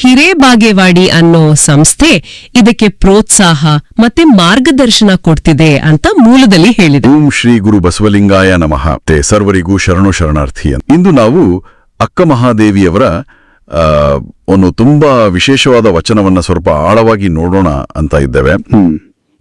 ಹಿರೇಬಾಗೇವಾಡಿ ಅನ್ನೋ ಸಂಸ್ಥೆ ಇದಕ್ಕೆ ಪ್ರೋತ್ಸಾಹ ಮತ್ತೆ ಮಾರ್ಗದರ್ಶನ ಕೊಡ್ತಿದೆ ಅಂತ ಮೂಲದಲ್ಲಿ ಹೇಳಿದೆ. ಓಂ ಶ್ರೀ ಗುರು ಬಸವಲಿಂಗಾಯ ನಮಃ. te ಸರ್ವರಿಗೂ ಶರಣು ಶರಣಾರ್ಥಿ ಅಂತ. ಇಂದು ನಾವು ಅಕ್ಕ ಮಹಾದೇವಿಯವರ ಆ, ಒಂದು ತುಂಬಾ ವಿಶೇಷವಾದ ವಚನವನ್ನ ಸ್ವಲ್ಪ ಆಳವಾಗಿ ನೋಡೋಣ ಅಂತ ಇದ್ದೇವೆ.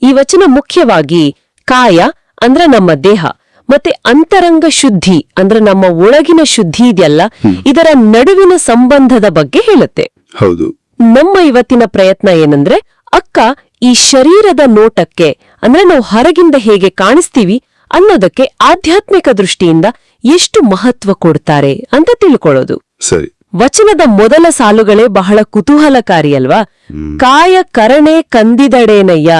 ಈ ವಚನ ಮುಖ್ಯವಾಗಿ ಕಾಯ ಅಂದ್ರೆ ನಮ್ಮ ದೇಹ ಮತ್ತೆ ಅಂತರಂಗ ಶುದ್ಧಿ ಅಂದ್ರೆ ನಮ್ಮ ಒಳಗಿನ ಶುದ್ಧಿ ಇದೆಯಲ್ಲ ಇದರ ನಡುವಿನ ಸಂಬಂಧದ ಬಗ್ಗೆ ಹೇಳುತ್ತೆ. ಹೌದು. ನಮ್ಮ ಇವತ್ತಿನ ಪ್ರಯತ್ನ ಏನಂದ್ರೆ ಅಕ್ಕ ಈ ಶರೀರದ ನೋಟಕ್ಕೆ ಅಂದ್ರೆ ನಾವು ಹೊರಗಿಂದ ಹೇಗೆ ಕಾಣಿಸ್ತೀವಿ ಅನ್ನೋದಕ್ಕೆ ಆಧ್ಯಾತ್ಮಿಕ ದೃಷ್ಟಿಯಿಂದ ಎಷ್ಟು ಮಹತ್ವ ಕೊಡ್ತಾರೆ ಅಂತ ತಿಳ್ಕೊಳ್ಳೋದು. ಸರಿ. ವಚನದ ಮೊದಲ ಸಾಲುಗಳೇ ಬಹಳ ಕುತೂಹಲಕಾರಿ ಅಲ್ವಾ ಕಾಯ ಕರಣೆ ಕಂದಿದಡೇನಯ್ಯ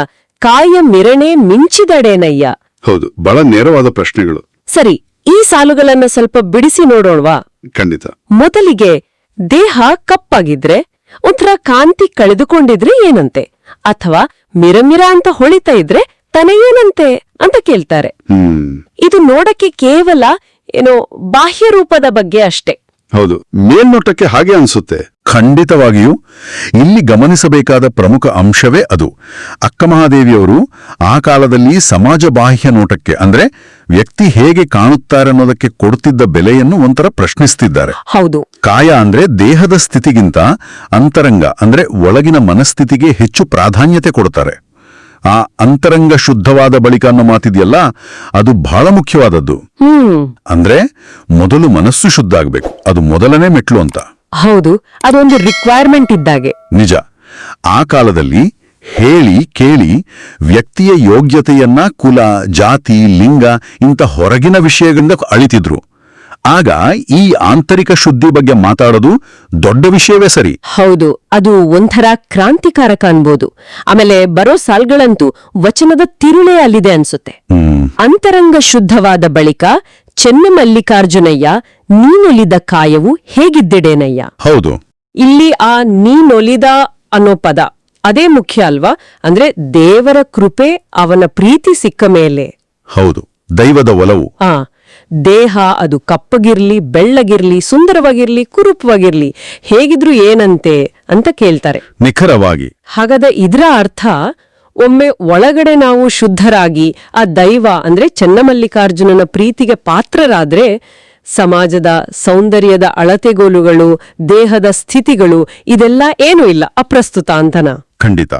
ಕಾಯ ಮಿರಣೆ ಮಿಂಚಿದಡೇನಯ್ಯ? ಹೌದು ಬಹಳ ನೇರವಾದ ಪ್ರಶ್ನೆಗಳು. ಸರಿ ಈ ಸಾಲುಗಳನ್ನ ಸ್ವಲ್ಪ ಬಿಡಿಸಿ ನೋಡೋಣವಾ? ಖಂಡಿತ. ಮೊದಲಿಗೆ ದೇಹ ಕಪ್ಪಾಗಿದ್ರೆ ಒಂಥರ ಕಾಂತಿ ಕಳೆದುಕೊಂಡಿದ್ರೆ ಏನಂತೆ? ಅಥವಾ ಮಿರಮಿರ ಅಂತ ಹೊಳಿತಾ ಇದ್ರೆ ತನ ಏನಂತೆ ಅಂತ ಕೇಳ್ತಾರೆ. ಇದು ನೋಡಕ್ಕೆ ಕೇವಲ ಏನೋ ಬಾಹ್ಯ ರೂಪದ ಬಗ್ಗೆ ಅಷ್ಟೇ. ಹೌದು. ಮೇಲ್ನೋಟಕ್ಕೆ ಹಾಗೆ ಅನ್ಸುತ್ತೆ. ಖಂಡಿತವಾಗಿಯೂ ಇಲ್ಲಿ ಗಮನಿಸಬೇಕಾದ ಪ್ರಮುಖ ಅಂಶವೇ ಅದು. ಅಕ್ಕಮಹಾದೇವಿಯವರು ಆ ಕಾಲದಲ್ಲಿ ಸಮಾಜ ಬಾಹ್ಯ ನೋಟಕ್ಕೆ ಅಂದ್ರೆ ವ್ಯಕ್ತಿ ಹೇಗೆ ಕಾಣುತ್ತಾರೆ ಅನ್ನೋದಕ್ಕೆ ಕೊಡುತ್ತಿದ್ದ ಬೆಲೆಯನ್ನು ಒಂಥರ ಪ್ರಶ್ನಿಸ್ತಿದ್ದಾರೆ. ಹೌದು. ಕಾಯ ಅಂದ್ರೆ ದೇಹದ ಸ್ಥಿತಿಗಿಂತ ಅಂತರಂಗ ಅಂದ್ರೆ ಒಳಗಿನ ಮನಸ್ಥಿತಿಗೆ ಹೆಚ್ಚು ಪ್ರಾಧಾನ್ಯತೆ ಕೊಡ್ತಾರೆ. ಆ ಅಂತರಂಗ ಶುದ್ಧವಾದ ಬಳಿಕ ಅನ್ನೋ ಮಾತಿದೆಯಲ್ಲ ಅದು ಬಹಳ ಮುಖ್ಯವಾದದ್ದು. ಅಂದ್ರೆ ಮೊದಲು ಮನಸ್ಸು ಶುದ್ಧ ಆಗ್ಬೇಕು. ಅದು ಮೊದಲನೇ ಮೆಟ್ಲು ಅಂತ. ಹೌದು ಅದೊಂದು ರಿಕ್ವೈರ್ಮೆಂಟ್ ಇದ್ದಾಗೆ. ನಿಜ. ಆ ಕಾಲದಲ್ಲಿ ಹೇಳಿ ಕೇಳಿ ವ್ಯಕ್ತಿಯ ಯೋಗ್ಯತೆಯನ್ನ ಕುಲ ಜಾತಿ ಲಿಂಗ ಇಂಥ ಹೊರಗಿನ ವಿಷಯಗಳಿಂದ ಅಳಿತಿದ್ರು. ಆಗ ಈ ಆಂತರಿಕ ಶುದ್ಧಿ ಬಗ್ಗೆ ಮಾತಾಡೋದು ದೊಡ್ಡ ವಿಷಯವೇ ಸರಿ. ಹೌದು ಅದು ಒಂಥರ ಕ್ರಾಂತಿಕಾರಕ ಅನ್ಬೋದು. ಆಮೇಲೆ ಬರೋ ಸಾಲ್ಗಳಂತೂ ವಚನದ ತಿರುಳೇ ಅಲ್ಲಿದೆ ಅನ್ಸುತ್ತೆ. ಅಂತರಂಗ ಶುದ್ಧವಾದ ಬಳಿಕ ಚೆನ್ನಮಲ್ಲಿಕಾರ್ಜುನಯ್ಯ ನೀನೊಲಿದ ಕಾಯವು ಹೇಗಿದ್ದೆಡೇನಯ್ಯ? ಹೌದು. ಇಲ್ಲಿ ಆ ನೀನೊಲಿದ ಅನ್ನೋ ಪದ ಅದೇ ಮುಖ್ಯ ಅಲ್ವಾ? ಅಂದ್ರೆ ದೇವರ ಕೃಪೆ ಅವನ ಪ್ರೀತಿ ಸಿಕ್ಕ ಮೇಲೆ. ಹೌದು ದೈವದ ಒಲವು. ಆ ದೇಹ ಅದು ಕಪ್ಪಗಿರ್ಲಿ ಬೆಳ್ಳಗಿರ್ಲಿ ಸುಂದರವಾಗಿರ್ಲಿ ಕುರುಪವಾಗಿರ್ಲಿ ಹೇಗಿದ್ರು ಏನಂತೆ ಅಂತ ಕೇಳ್ತಾರೆ. ನಿಖರವಾಗಿ. ಹಾಗಾದ ಇದರ ಅರ್ಥ ಒಮ್ಮೆ ಒಳಗಡೆ ನಾವು ಶುದ್ಧರಾಗಿ ಆ ದೈವ ಅಂದ್ರೆ ಚನ್ನಮಲ್ಲಿಕಾರ್ಜುನನ ಪ್ರೀತಿಗೆ ಪಾತ್ರರಾದ್ರೆ ಸಮಾಜದ ಸೌಂದರ್ಯದ ಅಳತೆಗೋಲುಗಳು ದೇಹದ ಸ್ಥಿತಿಗಳು ಇದೆಲ್ಲ ಏನೂ ಇಲ್ಲ ಅಪ್ರಸ್ತುತ ಅಂತನ. ಖಂಡಿತ.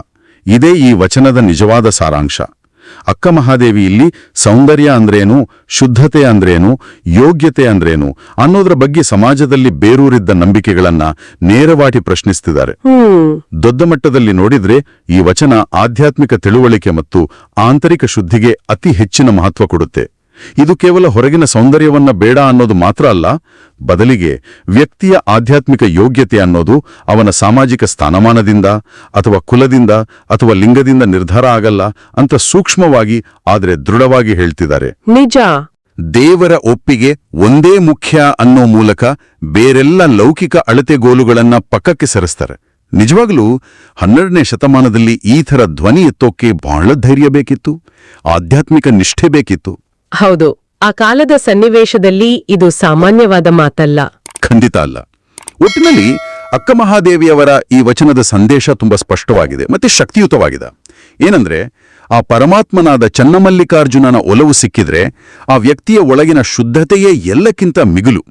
ಇದೇ ಈ ವಚನದ ನಿಜವಾದ ಸಾರಾಂಶ. ಅಕ್ಕ ಮಹಾದೇವಿ ಇಲ್ಲಿ ಸೌಂದರ್ಯ ಅಂದ್ರೇನು ಶುದ್ಧತೆ ಅಂದ್ರೇನು ಯೋಗ್ಯತೆ ಅಂದ್ರೇನು ಅನ್ನೋದ್ರ ಬಗ್ಗೆ ಸಮಾಜದಲ್ಲಿ ಬೇರೂರಿದ್ದ ನಂಬಿಕೆಗಳನ್ನ ನೇರವಾಗಿ ಪ್ರಶ್ನಿಸುತ್ತಿದ್ದಾರೆ ದೊಡ್ಡ ಮಟ್ಟದಲ್ಲಿ ನೋಡಿದ್ರೆ ಈ ವಚನ ಆಧ್ಯಾತ್ಮಿಕ ತಿಳುವಳಿಕೆ ಮತ್ತು ಆಂತರಿಕ ಶುದ್ಧಿಗೆ ಅತಿ ಹೆಚ್ಚಿನ ಮಹತ್ವ ಕೊಡುತ್ತೆ. ಇದು ಕೇವಲ ಹೊರಗಿನ ಸೌಂದರ್ಯವನ್ನ ಬೇಡ ಅನ್ನೋದು ಮಾತ್ರ ಅಲ್ಲ ಬದಲಿಗೆ ವ್ಯಕ್ತಿಯ ಆಧ್ಯಾತ್ಮಿಕ ಯೋಗ್ಯತೆ ಅನ್ನೋದು ಅವನ ಸಾಮಾಜಿಕ ಸ್ಥಾನಮಾನದಿಂದ ಅಥವಾ ಕುಲದಿಂದ ಅಥವಾ ಲಿಂಗದಿಂದ ನಿರ್ಧಾರ ಆಗಲ್ಲ ಅಂತ ಸೂಕ್ಷ್ಮವಾಗಿ ಆದರೆ ದೃಢವಾಗಿ ಹೇಳ್ತಿದ್ದಾರೆ. ನಿಜ. ದೇವರ ಒಪ್ಪಿಗೆ ಒಂದೇ ಮುಖ್ಯ ಅನ್ನೋ ಮೂಲಕ ಬೇರೆಲ್ಲ ಲೌಕಿಕ ಅಳತೆಗೋಲುಗಳನ್ನ ಪಕ್ಕಕ್ಕೆ ಸರಿಸ್ತಾರೆ. ನಿಜವಾಗ್ಲೂ ಹನ್ನೆರಡನೇ ಶತಮಾನದಲ್ಲಿ ಈ ಥರ ಧ್ವನಿ ಎತ್ತೋಕೆ ಬಹಳ ಧೈರ್ಯ ಬೇಕಿತ್ತು ಆಧ್ಯಾತ್ಮಿಕ ನಿಷ್ಠೆ ಬೇಕಿತ್ತು. ಹೌದು ಆ ಕಾಲದ ಸನ್ನಿವೇಶದಲ್ಲಿ ಇದು ಸಾಮಾನ್ಯವಾದ ಮಾತಲ್ಲ. ಖಂಡಿತ ಅಲ್ಲ. ಒಟ್ಟಿನಲ್ಲಿ ಅಕ್ಕ ಮಹಾದೇವಿಯವರ ಈ ವಚನದ ಸಂದೇಶ ತುಂಬಾ ಸ್ಪಷ್ಟವಾಗಿದೆ ಮತ್ತೆ ಶಕ್ತಿಯುತವಾಗಿದೆ. ಏನಂದ್ರೆ ಆ ಪರಮಾತ್ಮನಾದ ಚನ್ನಮಲ್ಲಿಕಾರ್ಜುನನ ಒಲವು ಸಿಕ್ಕಿದ್ರೆ ಆ ವ್ಯಕ್ತಿಯ ಒಳಗಿನ ಶುದ್ಧತೆಯೇ ಎಲ್ಲಕ್ಕಿಂತ ಮಿಗುಲು.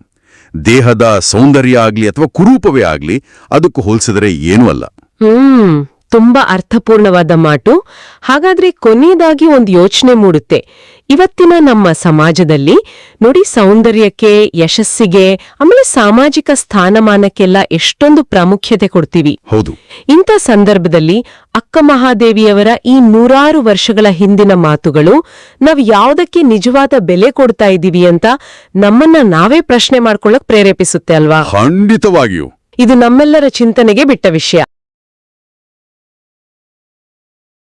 ದೇಹದ ಸೌಂದರ್ಯ ಆಗ್ಲಿ ಅಥವಾ ಕುರೂಪವೇ ಆಗ್ಲಿ ಅದಕ್ಕೂ ಹೋಲಿಸಿದರೆ ಏನೂ ಅಲ್ಲ. ಹ್ಮ್. ತುಂಬಾ ಅರ್ಥಪೂರ್ಣವಾದ ಮಾತು. ಹಾಗಾದ್ರೆ ಕೊನೆಯದಾಗಿ ಒಂದು ಯೋಚನೆ ಮೂಡುತ್ತೆ. ಇವತ್ತಿನ ನಮ್ಮ ಸಮಾಜದಲ್ಲಿ ನೋಡಿ ಸೌಂದರ್ಯಕ್ಕೆ ಯಶಸ್ಸಿಗೆ ಆಮೇಲೆ ಸಾಮಾಜಿಕ ಸ್ಥಾನಮಾನಕ್ಕೆಲ್ಲ ಎಷ್ಟೊಂದು ಪ್ರಾಮುಖ್ಯತೆ ಕೊಡ್ತೀವಿ. ಹೌದು. ಇಂಥ ಸಂದರ್ಭದಲ್ಲಿ ಅಕ್ಕ ಮಹಾದೇವಿಯವರ ಈ ನೂರಾರು ವರ್ಷಗಳ ಹಿಂದಿನ ಮಾತುಗಳು ನಾವು ಯಾವುದಕ್ಕೆ ನಿಜವಾದ ಬೆಲೆ ಕೊಡ್ತಾ ಇದ್ದೀವಿ ಅಂತ ನಮ್ಮನ್ನ ನಾವೇ ಪ್ರಶ್ನೆ ಮಾಡ್ಕೊಳ್ಳಕ್ ಪ್ರೇರೇಪಿಸುತ್ತೆ ಅಲ್ವಾ? ಖಂಡಿತವಾಗಿಯೂ. ಇದು ನಮ್ಮೆಲ್ಲರ ಚಿಂತನೆಗೆ ಬಿಟ್ಟ ವಿಷಯ.